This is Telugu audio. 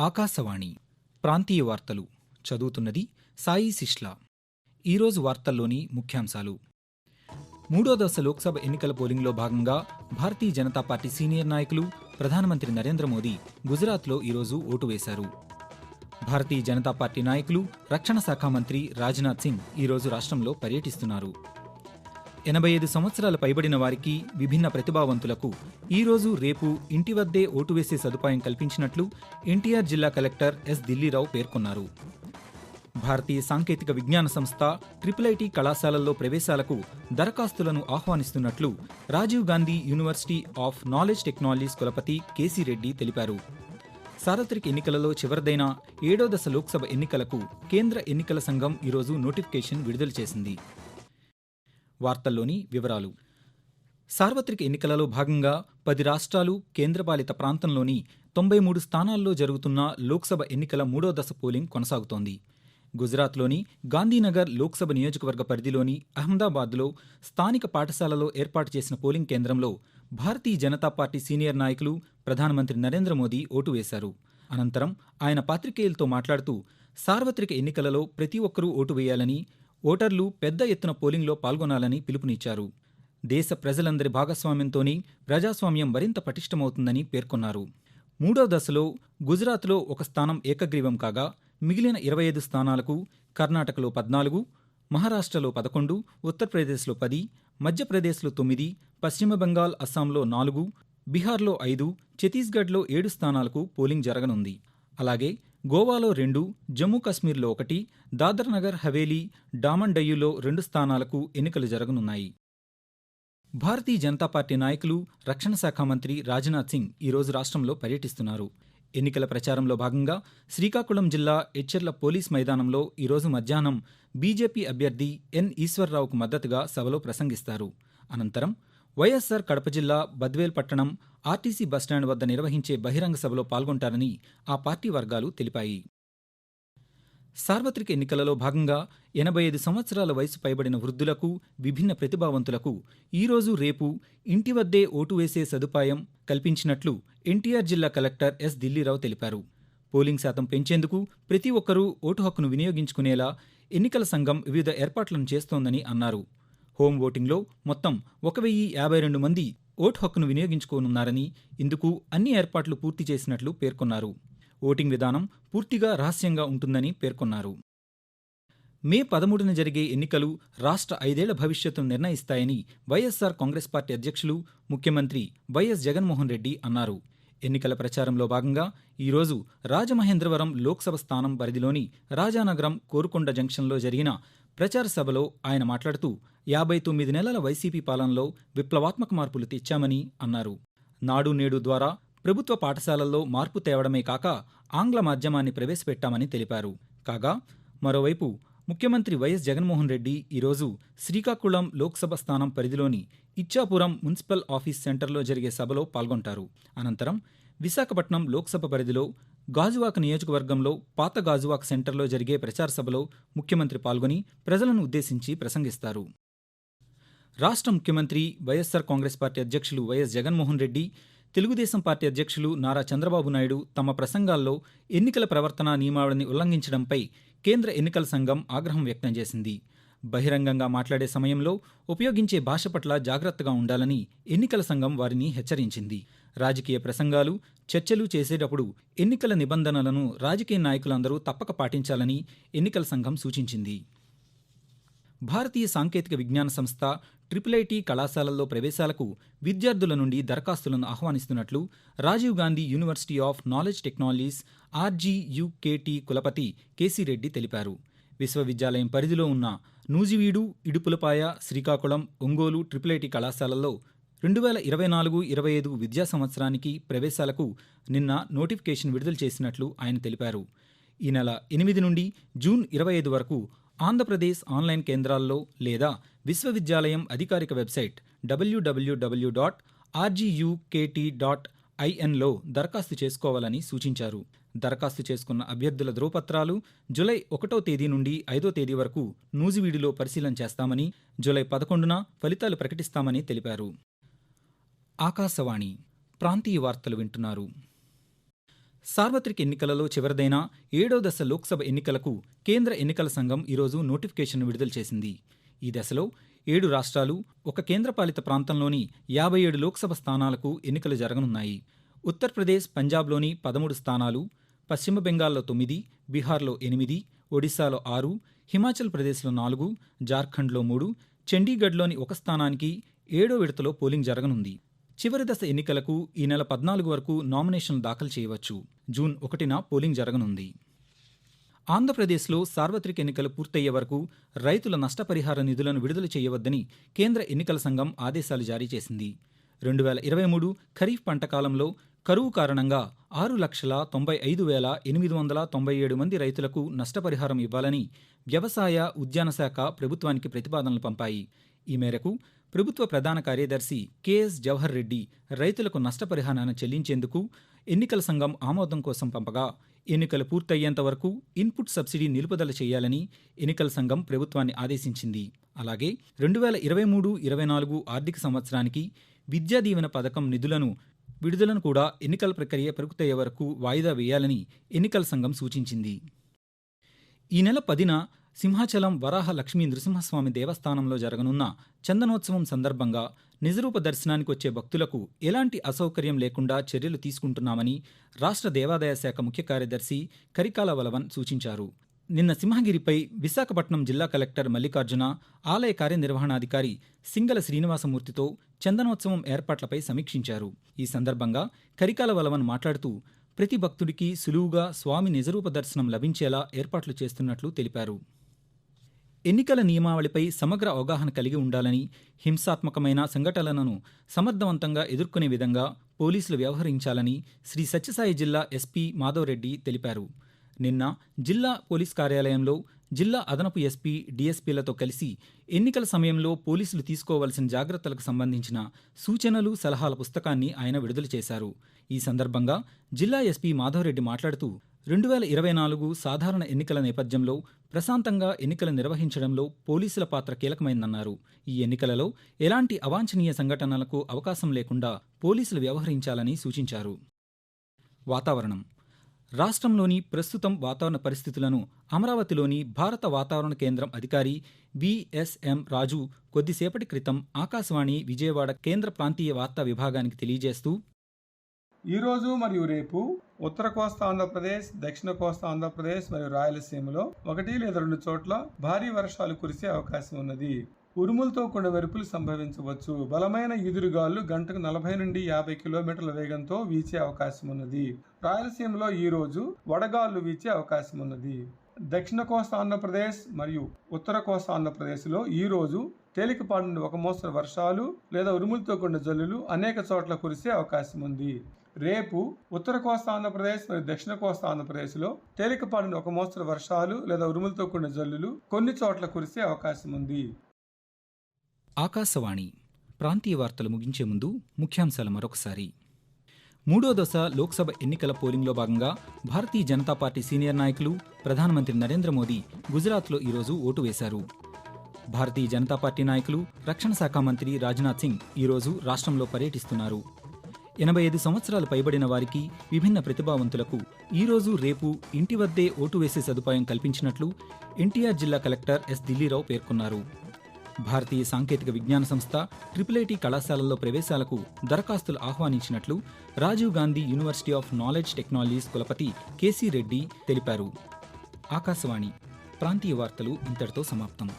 ఆకాశవాణి ప్రాంతీయ వార్తలు చదువుతున్నది సాయి సిష్లా. ఈరోజు వార్తల్లోని ముఖ్యాంశాలు. మూడో దశ లోక్సభ ఎన్నికల పోలింగ్లో భాగంగా భారతీయ జనతా పార్టీ సీనియర్ నాయకులు ప్రధానమంత్రి నరేంద్ర మోదీ గుజరాత్లో ఈరోజు ఓటు వేశారు. భారతీయ జనతా పార్టీ నాయకులు రక్షణ శాఖ మంత్రి రాజ్నాథ్ సింగ్ ఈరోజు రాష్ట్రంలో పర్యటిస్తున్నారు. ఎనభై ఐదు సంవత్సరాల పైబడిన వారికి విభిన్న ప్రతిభావంతులకు ఈరోజు రేపు ఇంటి వద్దే ఓటు వేసే సదుపాయం కల్పించినట్లు ఎన్టీఆర్ జిల్లా కలెక్టర్ ఎస్ దిల్లీరావు పేర్కొన్నారు. భారతీయ సాంకేతిక విజ్ఞాన సంస్థ ట్రిపుల్ ఐటీ కళాశాలల్లో ప్రవేశాలకు దరఖాస్తులను ఆహ్వానిస్తున్నట్లు Rajiv Gandhi university of knowledge technologies కులపతి KC Reddy తెలిపారు. సార్వత్రిక ఎన్నికలలో చివరిదైన ఏడో దశ లోక్సభ ఎన్నికలకు కేంద్ర ఎన్నికల సంఘం ఈరోజు నోటిఫికేషన్ విడుదల చేసింది. వార్తల్లోని వివరాలు. సార్వత్రిక ఎన్నికలలో భాగంగా పది రాష్ట్రాలు కేంద్రపాలిత ప్రాంతంలోని తొంభై మూడు స్థానాల్లో జరుగుతున్న లోక్సభ ఎన్నికల మూడో దశ పోలింగ్ కొనసాగుతోంది. గుజరాత్లోని గాంధీనగర్ లోక్సభ నియోజకవర్గ పరిధిలోని అహ్మదాబాద్లో స్థానిక పాఠశాలలో ఏర్పాటు చేసిన పోలింగ్ కేంద్రంలో భారతీయ జనతా పార్టీ సీనియర్ నాయకులు ప్రధానమంత్రి నరేంద్ర మోదీ ఓటు వేశారు. అనంతరం ఆయన పాత్రికేయులతో మాట్లాడుతూ సార్వత్రిక ఎన్నికలలో ప్రతి ఒక్కరూ ఓటు వేయాలని ఓటర్లు పెద్ద ఎత్తున పోలింగ్లో పాల్గొనాలని పిలుపునిచ్చారు. దేశ ప్రజలందరి భాగస్వామ్యంతోనే ప్రజాస్వామ్యం మరింత పటిష్టమవుతుందని పేర్కొన్నారు. మూడో దశలో గుజరాత్లో ఒక స్థానం ఏకగ్రీవం కాగా మిగిలిన ఇరవై ఐదు స్థానాలకు కర్ణాటకలో పద్నాలుగు మహారాష్ట్రలో పదకొండు ఉత్తరప్రదేశ్లో పది మధ్యప్రదేశ్లో తొమ్మిది పశ్చిమ బెంగాల్ అస్సాంలో నాలుగు బీహార్లో ఐదు ఛత్తీస్గఢ్లో ఏడు స్థానాలకు పోలింగ్ జరగనుంది. అలాగే గోవాలో రెండు జమ్మూ కాశ్మీర్లో ఒకటి దాదర్ నగర్ హవేలీ డామన్ రెండు స్థానాలకు ఎన్నికలు జరగనున్నాయి. భారతీయ జనతా పార్టీ నాయకులు రక్షణ శాఖ మంత్రి రాజ్నాథ్ సింగ్ ఈరోజు రాష్ట్రంలో పర్యటిస్తున్నారు. ఎన్నికల ప్రచారంలో భాగంగా శ్రీకాకుళం జిల్లా ఎచ్చెర్ల పోలీస్ మైదానంలో ఈరోజు మధ్యాహ్నం బీజేపీ అభ్యర్థి ఎన్ ఈశ్వర్రావుకు మద్దతుగా సభలో ప్రసంగిస్తారు. అనంతరం వైఎస్సార్ కడప జిల్లా బద్వేల్ పట్టణం ఆర్టీసీ బస్టాండ్ వద్ద నిర్వహించే బహిరంగ సభలో పాల్గొంటారని ఆ పార్టీ వర్గాలు తెలిపాయి. సార్వత్రిక ఎన్నికలలో భాగంగా ఎనభై ఐదు సంవత్సరాల వయసు పైబడిన వృద్ధులకు విభిన్న ప్రతిభావంతులకు ఈరోజు రేపు ఇంటి వద్దే ఓటు వేసే సదుపాయం కల్పించినట్లు ఎన్టీఆర్ జిల్లా కలెక్టర్ ఎస్ దిల్లీరావు తెలిపారు. పోలింగ్ శాతం పెంచేందుకు ప్రతి ఒక్కరూ ఓటు హక్కును వినియోగించుకునేలా ఎన్నికల సంఘం వివిధ ఏర్పాట్లను చేస్తోందని అన్నారు. హోం ఓటింగ్లో మొత్తం ఒక వెయ్యి యాభై రెండు మంది ఓటు హక్కును వినియోగించుకోనున్నారని ఇందుకు అన్ని ఏర్పాట్లు పూర్తి చేసినట్లు పేర్కొన్నారు. ఓటింగ్ విధానం పూర్తిగా రహస్యంగా ఉంటుందని పేర్కొన్నారు. మే పదమూడున జరిగే ఎన్నికలు రాష్ట్ర ఐదేళ్ళ భవిష్యత్తును నిర్ణయిస్తాయని వైఎస్సార్ కాంగ్రెస్ పార్టీ అధ్యక్షులు ముఖ్యమంత్రి వైఎస్ జగన్మోహన్ రెడ్డి అన్నారు. ఎన్నికల ప్రచారంలో భాగంగా ఈరోజు రాజమహేంద్రవరం లోక్సభ స్థానం పరిధిలోని రాజానగరం కోరుకొండ జంక్షన్లో జరిగిన ప్రచార సభలో ఆయన మాట్లాడుతూ యాభై తొమ్మిది నెలల వైసీపీ పాలనలో విప్లవాత్మక మార్పులు తెచ్చామని అన్నారు. నాడు నేడు ద్వారా ప్రభుత్వ పాఠశాలల్లో మార్పు తేవడమే కాక ఆంగ్ల మాధ్యమాన్ని ప్రవేశపెట్టామని తెలిపారు. కాగా మరోవైపు ముఖ్యమంత్రి వైఎస్ జగన్మోహన్ రెడ్డి ఈరోజు శ్రీకాకుళం లోక్సభ స్థానం పరిధిలోని ఇచ్చాపురం మున్సిపల్ ఆఫీస్ సెంటర్లో జరిగే సభలో పాల్గొంటారు. అనంతరం విశాఖపట్నం లోక్సభ పరిధిలో గాజువాక నియోజకవర్గంలో పాత గాజువాక సెంటర్లో జరిగే ప్రచార సభలో ముఖ్యమంత్రి పాల్గొని ప్రజలను ఉద్దేశించి ప్రసంగిస్తారు. రాష్ట్ర ముఖ్యమంత్రి వైఎస్సార్ కాంగ్రెస్ పార్టీ అధ్యక్షులు వైఎస్ జగన్మోహన్ రెడ్డి తెలుగుదేశం పార్టీ అధ్యక్షులు నారా చంద్రబాబు నాయుడు తమ ప్రసంగాల్లో ఎన్నికల ప్రవర్తన నియమావళిని ఉల్లంఘించడంపై కేంద్ర ఎన్నికల సంఘం ఆగ్రహం వ్యక్తం చేసింది. బహిరంగంగా మాట్లాడే సమయంలో ఉపయోగించే భాష పట్ల జాగ్రత్తగా ఉండాలని ఎన్నికల సంఘం వారిని హెచ్చరించింది. రాజకీయ ప్రసంగాలు చర్చలు చేసేటప్పుడు ఎన్నికల నిబంధనలను రాజకీయ నాయకులందరూ తప్పక పాటించాలని ఎన్నికల సంఘం సూచించింది. భారతీయ సాంకేతిక విజ్ఞాన సంస్థ ట్రిపుల్ ఐటీ కళాశాలల్లో ప్రవేశాలకు విద్యార్థుల నుండి దరఖాస్తులను ఆహ్వానిస్తున్నట్లు Rajiv Gandhi university of knowledge technologies RGUKT కులపతి KC Reddy తెలిపారు. విశ్వవిద్యాలయం పరిధిలో ఉన్న నూజివీడు ఇడుపులపాయ శ్రీకాకుళం ఒంగోలు ట్రిపుల్ ఐటీ కళాశాలల్లో రెండు వేల ఇరవై నాలుగు ఇరవై ఐదు విద్యా సంవత్సరానికి ప్రవేశాలకు నిన్న నోటిఫికేషన్ విడుదల చేసినట్లు ఆయన తెలిపారు. ఈ నెల ఎనిమిది నుండి జూన్ ఇరవై ఐదు వరకు ఆంధ్రప్రదేశ్ ఆన్లైన్ కేంద్రాల్లో లేదా విశ్వవిద్యాలయం అధికారిక website WWW dot RGUKT dot ఐఎన్లో దరఖాస్తు చేసుకోవాలని సూచించారు. దరఖాస్తు చేసుకున్న అభ్యర్థుల ధ్రువపత్రాలు జులై ఒకటో తేదీ నుండి ఐదో తేదీ వరకు నూజివీడిలో పరిశీలన చేస్తామని జులై పదకొండున ఫలితాలు ప్రకటిస్తామని తెలిపారు. ఆకాశవాణి ప్రాంతీయ వార్తలు వింటున్నారు. సార్వత్రిక ఎన్నికలలో చివరిదైన ఏడో దశ లోక్సభ ఎన్నికలకు కేంద్ర ఎన్నికల సంఘం ఈరోజు నోటిఫికేషన్ విడుదల చేసింది. ఈ దశలో ఏడు రాష్ట్రాలు ఒక కేంద్రపాలిత ప్రాంతంలోని యాభై ఏడు లోక్సభ స్థానాలకు ఎన్నికలు జరగనున్నాయి. ఉత్తరప్రదేశ్ పంజాబ్లోని పదమూడు స్థానాలు పశ్చిమ బెంగాల్లో తొమ్మిది బీహార్లో ఎనిమిది ఒడిశాలో ఆరు హిమాచల్ ప్రదేశ్లో నాలుగు జార్ఖండ్లో మూడు చండీగఢ్లోని ఒక స్థానానికి ఏడో విడతలో పోలింగ్ జరగనుంది. చివరి దశ ఎన్నికలకు ఈ నెల పద్నాలుగు వరకు నామినేషన్లు దాఖలు చేయవచ్చు. జూన్ ఒకటిన పోలింగ్ జరగనుంది. ఆంధ్రప్రదేశ్లో సార్వత్రిక ఎన్నికలు పూర్తయ్యే వరకు రైతుల నష్టపరిహార నిధులను విడుదల చేయవద్దని కేంద్ర ఎన్నికల సంఘం ఆదేశాలు జారీ చేసింది. రెండు వేల ఇరవై మూడు ఖరీఫ్ పంట కాలంలో కరువు కారణంగా ఆరు లక్షల తొంభై ఐదు వేల ఎనిమిది వందల తొంభై ఏడు మంది రైతులకు నష్టపరిహారం ఇవ్వాలని వ్యవసాయ ఉద్యాన శాఖ ప్రభుత్వానికి ప్రతిపాదనలు పంపాయి. ఈ మేరకు ప్రభుత్వ ప్రధాన కార్యదర్శి కెఎస్ జవహర్ రెడ్డి రైతులకు నష్టపరిహారాన్ని చెల్లించేందుకు ఎన్నికల సంఘం ఆమోదం కోసం పంపగా ఎన్నికలు పూర్తయ్యేంత వరకు ఇన్పుట్ సబ్సిడీ నిలుపుదల చేయాలని ఎన్నికల సంఘం ప్రభుత్వాన్ని ఆదేశించింది. అలాగే రెండు వేల ఇరవై మూడు ఇరవై నాలుగు ఆర్థిక సంవత్సరానికి విద్యా దీవెన పథకం నిధులను విడుదలను కూడా ఎన్నికల ప్రక్రియ పెరుగుతయ్యే వరకు వాయిదా వేయాలని ఎన్నికల సంఘం సూచించింది. ఈ నెల పదిన సింహాచలం వరాహ లక్ష్మీ నృసింహస్వామి దేవస్థానంలో జరగనున్న చందనోత్సవం సందర్భంగా నిజరూప దర్శనానికి వచ్చే భక్తులకు ఎలాంటి అసౌకర్యం లేకుండా చర్యలు తీసుకుంటున్నామని రాష్ట్ర దేవాదాయ శాఖ ముఖ్య కార్యదర్శి కరికాల వలవన్ సూచించారు. నిన్న సింహగిరిపై విశాఖపట్నం జిల్లా కలెక్టర్ మల్లికార్జున ఆలయ కార్యనిర్వహణాధికారి సింగల శ్రీనివాసమూర్తితో చందనోత్సవం ఏర్పాట్లపై సమీక్షించారు. ఈ సందర్భంగా కరికాల వలవన్ మాట్లాడుతూ ప్రతి భక్తుడికి సులువుగా స్వామి నిజరూప దర్శనం లభించేలా ఏర్పాట్లు చేస్తున్నట్లు తెలిపారు. ఎన్నికల నియమావళిపై సమగ్ర అవగాహన కలిగి ఉండాలని హింసాత్మకమైన సంఘటనలను సమర్థవంతంగా ఎదుర్కొనే విధంగా పోలీసులు వ్యవహరించాలని శ్రీ సత్యసాయి జిల్లా ఎస్పీ మాధవరెడ్డి తెలిపారు. నిన్న జిల్లా పోలీస్ కార్యాలయంలో జిల్లా అదనపు ఎస్పీ డీఎస్పీలతో కలిసి ఎన్నికల సమయంలో పోలీసులు తీసుకోవాల్సిన జాగ్రత్తలకు సంబంధించిన సూచనలు సలహాల పుస్తకాన్ని ఆయన విడుదల చేశారు. ఈ సందర్భంగా జిల్లా ఎస్పీ మాధవరెడ్డి మాట్లాడుతూ రెండు వేల ఇరవై నాలుగు సాధారణ ఎన్నికల నేపథ్యంలో ప్రశాంతంగా ఎన్నికలు నిర్వహించడంలో పోలీసుల పాత్ర కీలకమైందన్నారు. ఈ ఎన్నికలలో ఎలాంటి అవాంఛనీయ సంఘటనలకు అవకాశం లేకుండా పోలీసులు వ్యవహరించాలని సూచించారు. వాతావరణం రాష్ట్రంలోని ప్రస్తుతం వాతావరణ పరిస్థితులను అమరావతిలోని భారత వాతావరణ కేంద్రం అధికారి విఎస్ఎం రాజు కొద్దిసేపటి క్రితం ఆకాశవాణి విజయవాడ కేంద్ర ప్రాంతీయ వార్తా విభాగానికి తెలియజేస్తూ ఈరోజు మరియు రేపు ఉత్తర కోస్తా ఆంధ్రప్రదేశ్ దక్షిణ కోస్తా ఆంధ్రప్రదేశ్ మరియు రాయలసీమలో ఒకటి లేదా రెండు చోట్ల భారీ వర్షాలు కురిసే అవకాశం ఉన్నది. ఉరుములతో కూడిన మెరుపులు సంభవించవచ్చు. బలమైన ఈదురుగాలు గంటకు నలభై నుండి యాభై కిలోమీటర్ల వేగంతో వీచే అవకాశం ఉన్నది రాయలసీమలో ఈ రోజు వడగాళ్ళు వీచే అవకాశం ఉన్నది దక్షిణ కోస్తా ఆంధ్రప్రదేశ్ మరియు ఉత్తర కోస్తా ఆంధ్రప్రదేశ్లో ఈ రోజు తేలికపాటి నుండి ఒక మోస్తరు వర్షాలు లేదా ఉరుములతో కూడిన జల్లులు అనేక చోట్ల కురిసే అవకాశం ఉంది రేపు ఉత్తర కోస్తా ఆంధ్రప్రదేశ్ మరియు దక్షిణ కోస్తా ఆంధ్రప్రదేశ్లో తేలికపాటి నుండి ఒక మోస్తరు వర్షాలు లేదా ఉరుములతో కూడిన జల్లులు కొన్ని చోట్ల కురిసే అవకాశం ఉంది ఆకాశవాణి ప్రాంతీయ వార్తలు ముగించే ముందు ముఖ్యాంశాలు మరొకసారి. మూడో దశ లోక్సభ ఎన్నికల పోలింగ్లో భాగంగా భారతీయ జనతా పార్టీ సీనియర్ నాయకులు ప్రధానమంత్రి నరేంద్ర మోదీ గుజరాత్లో ఈరోజు ఓటు వేశారు. భారతీయ జనతా పార్టీ నాయకులు రక్షణ శాఖ మంత్రి రాజ్నాథ్ సింగ్ ఈరోజు రాష్ట్రంలో పర్యటిస్తున్నారు. ఎనభై ఐదు సంవత్సరాలు పైబడిన వారికి విభిన్న ప్రతిభావంతులకు ఈరోజు రేపు ఇంటి వద్దే ఓటు వేసే సదుపాయం కల్పించినట్లు ఎన్టీఆర్ జిల్లా కలెక్టర్ ఎస్ దిల్లీరావు పేర్కొన్నారు. భారతీయ సాంకేతిక విజ్ఞాన సంస్థ ట్రిపుల్ ఐటీ కళాశాలల్లో ప్రవేశాలకు దరఖాస్తులు ఆహ్వానించినట్లు Rajiv Gandhi university of knowledge technologies కులపతి KC Reddy తెలిపారు. ఆకాశవాణి ప్రాంతీయ వార్తలు ఇంతటితో సమాప్తం.